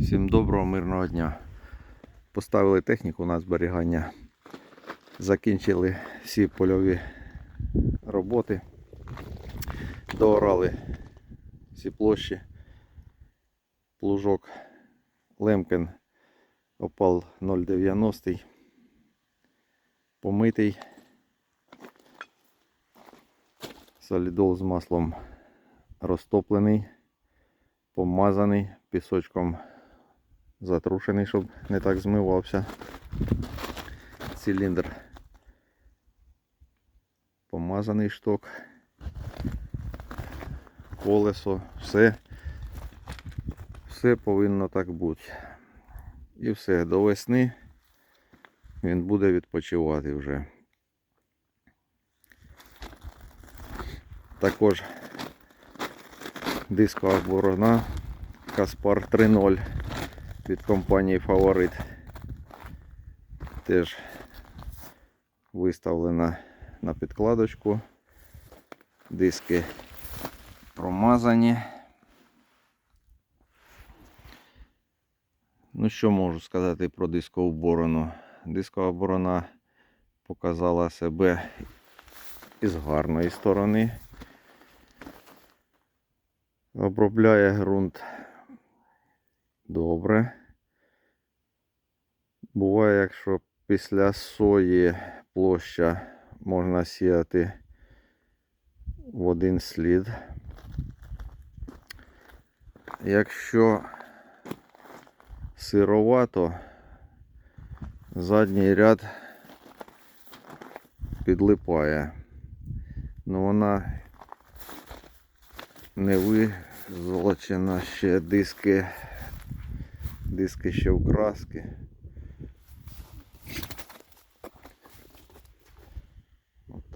Всім доброго, мирного дня. Поставили техніку на зберігання. Закінчили всі польові роботи. Доорали всі площі. Плужок Лемкен опал 0,90. Помитий. Солідол з маслом розтоплений, помазаний, пісочком затрушений, щоб не так змивався. Циліндр помазаний шток, колесо, все, все повинно так бути. І все, до весни він буде відпочивати вже. Також дискова борона Каспар 3.0 від компанії Фаворит. Теж виставлена на підкладочку. Диски промазані. Ну, що можу сказати про дискову борону? Дискова борона показала себе із гарної сторони. Обробляє ґрунт добре. Буває, якщо після сої площа можна сіяти в один слід. Якщо сировато, задній ряд підлипає. Ну вона не визолочена ще диски, диски ще в краски.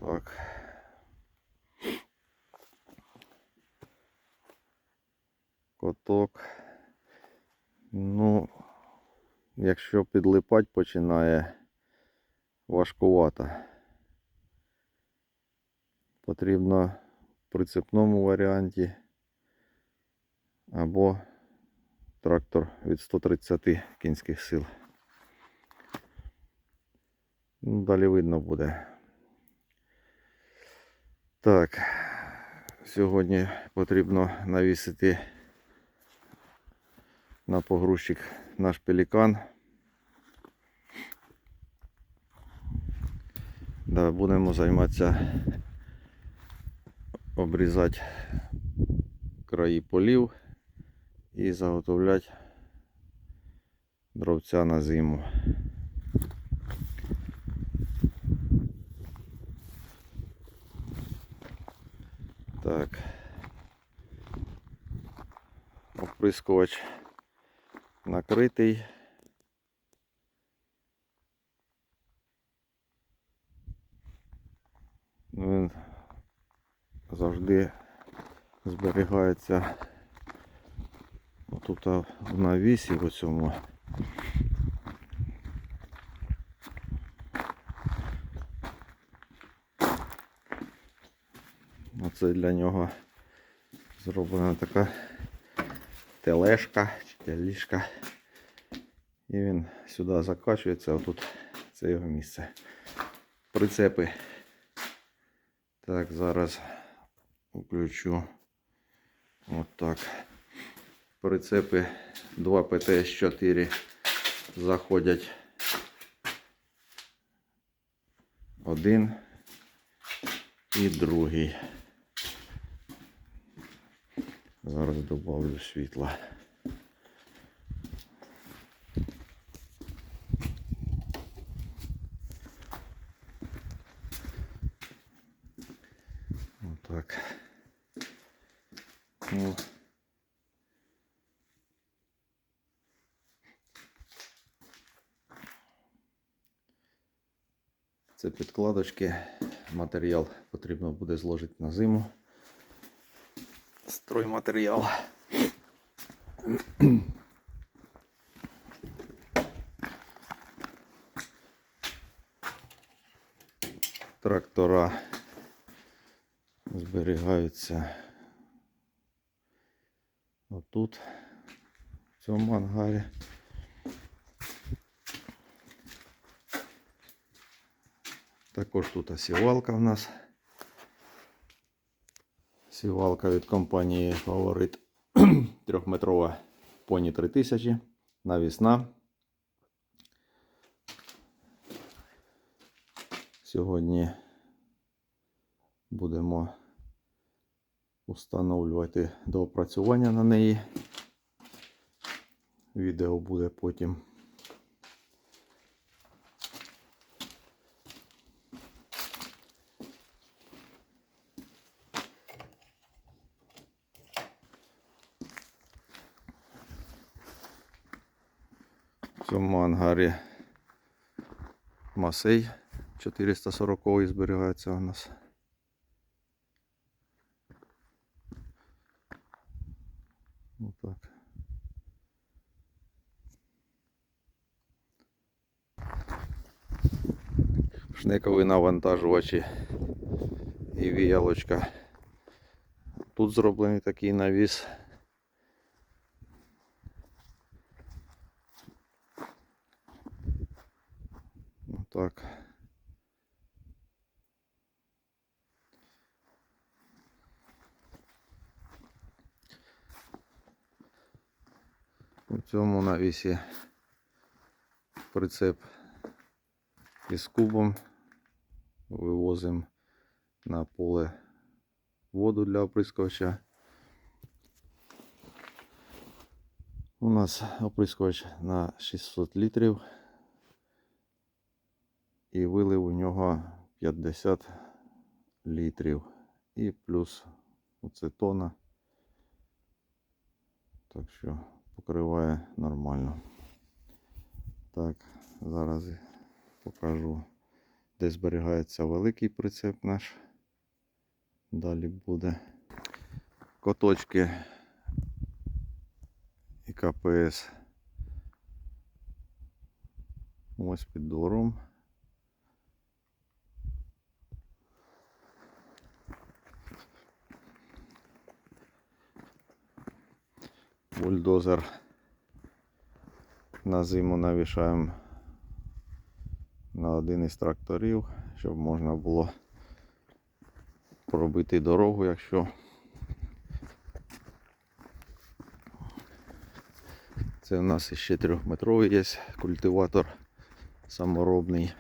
Отак. Коток. Ну, якщо підлипати починає важкувато. Потрібно в прицепному варіанті або трактор від 130 кінських сил. Ну, далі видно буде. Так, сьогодні потрібно навісити на погрузчик наш пелікан. Да, будемо займатися обрізати краї полів і заготовляти дровця на зиму. Так. Оприскувач накритий. Він завжди зберігається тут в навісі в цьому. Оце для нього зроблена така тележка чи теліжка. І він сюди закачується, отут це його місце. Прицепи. Так, зараз включу. Отак. Прицепи 2 ПТС-4 заходять. Один і другий. Зараз добавлю світла. Отак. Ну. Це підкладочки. Матеріал потрібно буде зложити на зиму. Стройматеріал. Трактора зберігаються отут, в цьому ангарі. Також тут сівалка в нас. Сівалка від компанії Фаворит трьохметрова Pony 3000 навісна. Сьогодні будемо встановлювати доопрацювання на неї. Відео буде потім. В цьому ангарі Масей 440 зберігається у нас. Отак. Шнекові навантажувачі і віялочка. Тут зроблений такий навіс. Так. У цьому навісі прицеп із кубом. Вивозимо на поле воду для оприскувача. У нас оприскувач на 600 літрів і вилив у нього 50 літрів. І плюс оце тона. Так що покриває нормально. Так, зараз покажу, де зберігається великий прицеп наш. Далі буде коточки і КПС. Ось під двором. Бульдозер на зиму навішаємо на один із тракторів, щоб можна було пробити дорогу, якщо це у нас іще трьохметровий є культиватор саморобний.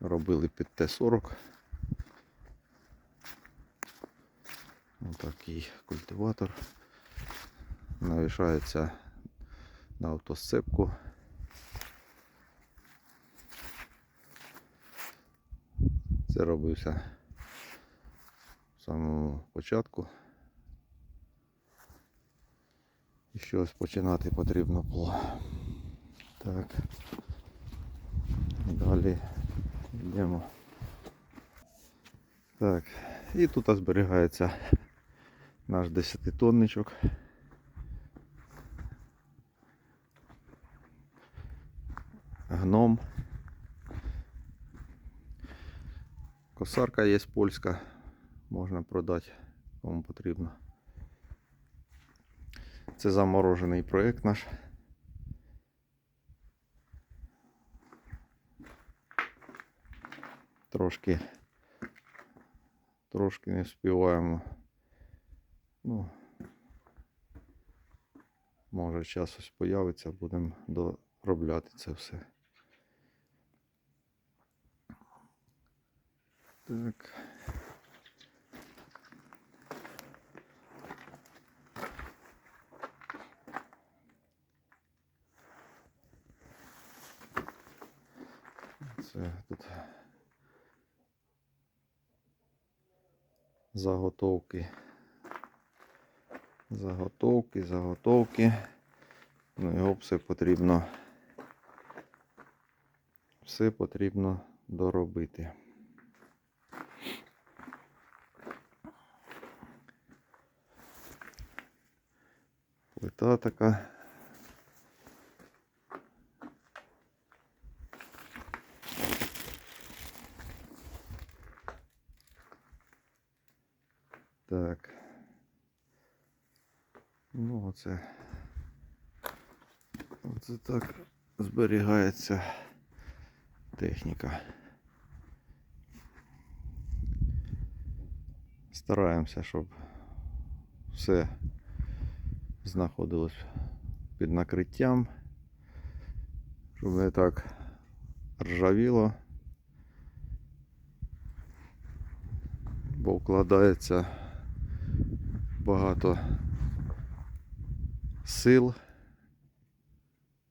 Робили під Т-40. Отакий культиватор. Навішається на автосцепку. Це робився в самому початку. І щось починати потрібно було. Так. Далі йдемо. Так, і тут зберігається наш десятитонничок. Гном. Косарка є польська, можна продати кому потрібно. Це заморожений проєкт наш. Трошки трошки не співаємо. Ну, може час ось появиться, будемо доробляти це все. Так. Це тут заготовки. Заготовки, заготовки. Ну його все потрібно. Все потрібно доробити. Плита така. Так. Ну, оце, оце так зберігається техніка. Стараємося, щоб все знаходилось під накриттям, щоб не так ржавіло, бо вкладається багато сил,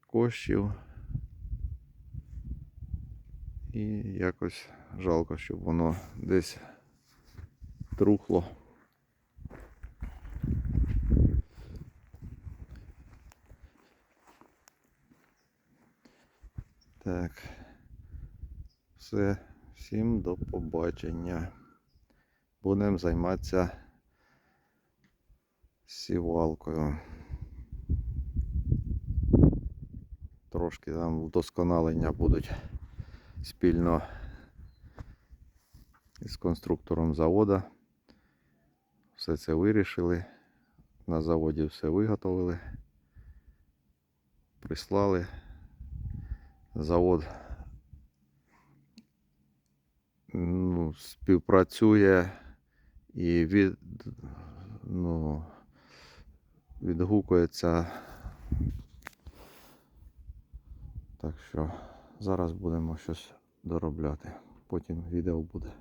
коштів. І якось жалко, щоб воно десь трухло. Так. Все. Всім до побачення. Будемо займатися сівалкою. Трошки там вдосконалення будуть спільно із конструктором завода. Все це вирішили. На заводі все виготовили. Прислали. Завод ну, співпрацює і від, ну, відгукується. Так що зараз будемо щось доробляти. Потім відео буде.